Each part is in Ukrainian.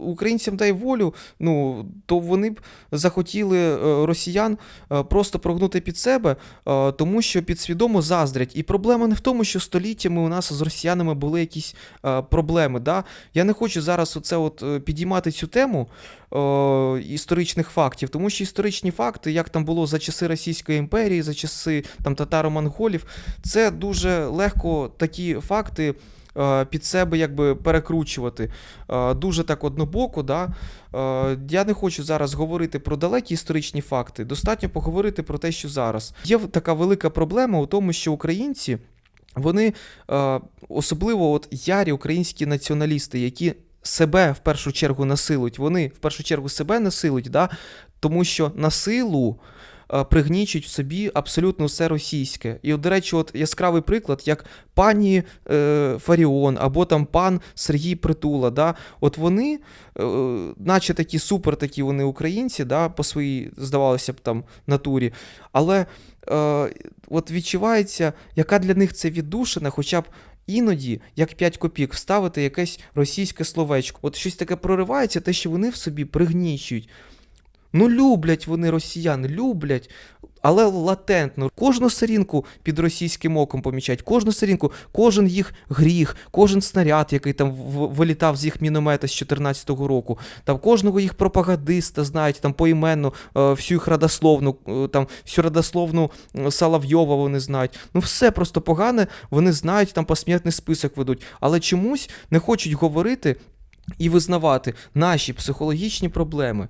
українцям дай волю, ну то вони б захотіли е, росіян е, просто прогнути під себе, е, тому що підсвідомо заздрять. І проблема не в тому, що століттями у нас з росіянами були якісь проблеми. Да? Я не хочу зараз оце от підіймати цю тему історичних фактів, тому що історичні факти, як там було за часи Російської імперії, за часи там татаро-монголів, це дуже легко такі факти. Е, Під себе якби перекручувати Е, дуже так однобоко. Да? Е, Я не хочу зараз говорити про далекі історичні факти. Достатньо поговорити про те, що зараз. Є така велика проблема у тому, що українці, вони особливо от ярі українські націоналісти, які себе в першу чергу насилують, вони в першу чергу себе насилують, да? тому що на е, пригнічують в собі абсолютно все російське. І, до речі, от яскравий приклад, як пані е, Фаріон або там пан Сергій Притула. Да? От вони, е, наче такі супер такі вони українці, да, по своїй, здавалося б, там натурі, але е, от відчувається, яка для них це віддушина, хоча б. Іноді, як 5 копійок, вставити якесь російське словечко. От щось таке проривається, те, що вони в собі пригнічують. Ну, люблять вони росіян, люблять, але латентно. Кожну сторінку під російським оком помічають, кожну сторінку, кожен їх гріх, кожен снаряд, який там вилітав з їх міномета з 14-го року, там кожного їх пропагандиста знають, там поіменно, е, всю їх родословну, е, там всю родословну е, Соловйова вони знають. Ну все просто погане, вони знають, там посмертний список ведуть, але чомусь не хочуть говорити і визнавати наші психологічні проблеми.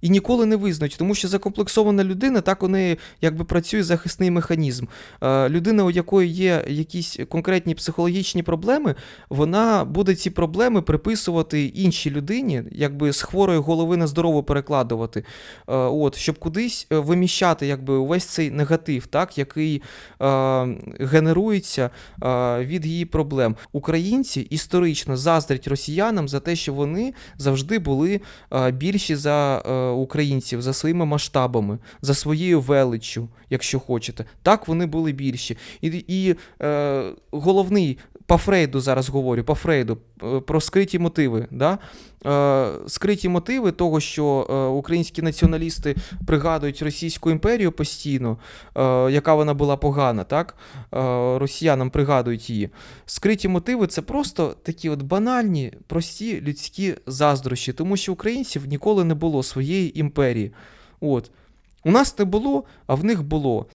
І ніколи не визнають, тому що закомплексована людина, так у неї якби працює захисний механізм. Е, людина, у якої є якісь конкретні психологічні проблеми, вона буде ці проблеми приписувати іншій людині, якби з хворої голови на здорову перекладувати. Е, от, щоб кудись е, виміщати якби, увесь цей негатив, так, який е, генерується е, від її проблем. Українці історично заздрять росіянам за те, що вони завжди були більші за українців, за своїми масштабами, за своєю величчю, якщо хочете. Так вони були більші. І, і е, головний. По Фрейду зараз говорю, по Фрейду, е, про скриті мотиви. Да? Е, скриті мотиви того, що е, українські націоналісти пригадують Російську імперію постійно, яка вона була погана, так? Росіянам пригадують її. Скриті мотиви це просто такі от банальні, прості людські заздрощі, тому що українців ніколи не було своєї імперії. От. У нас не було, а в них було.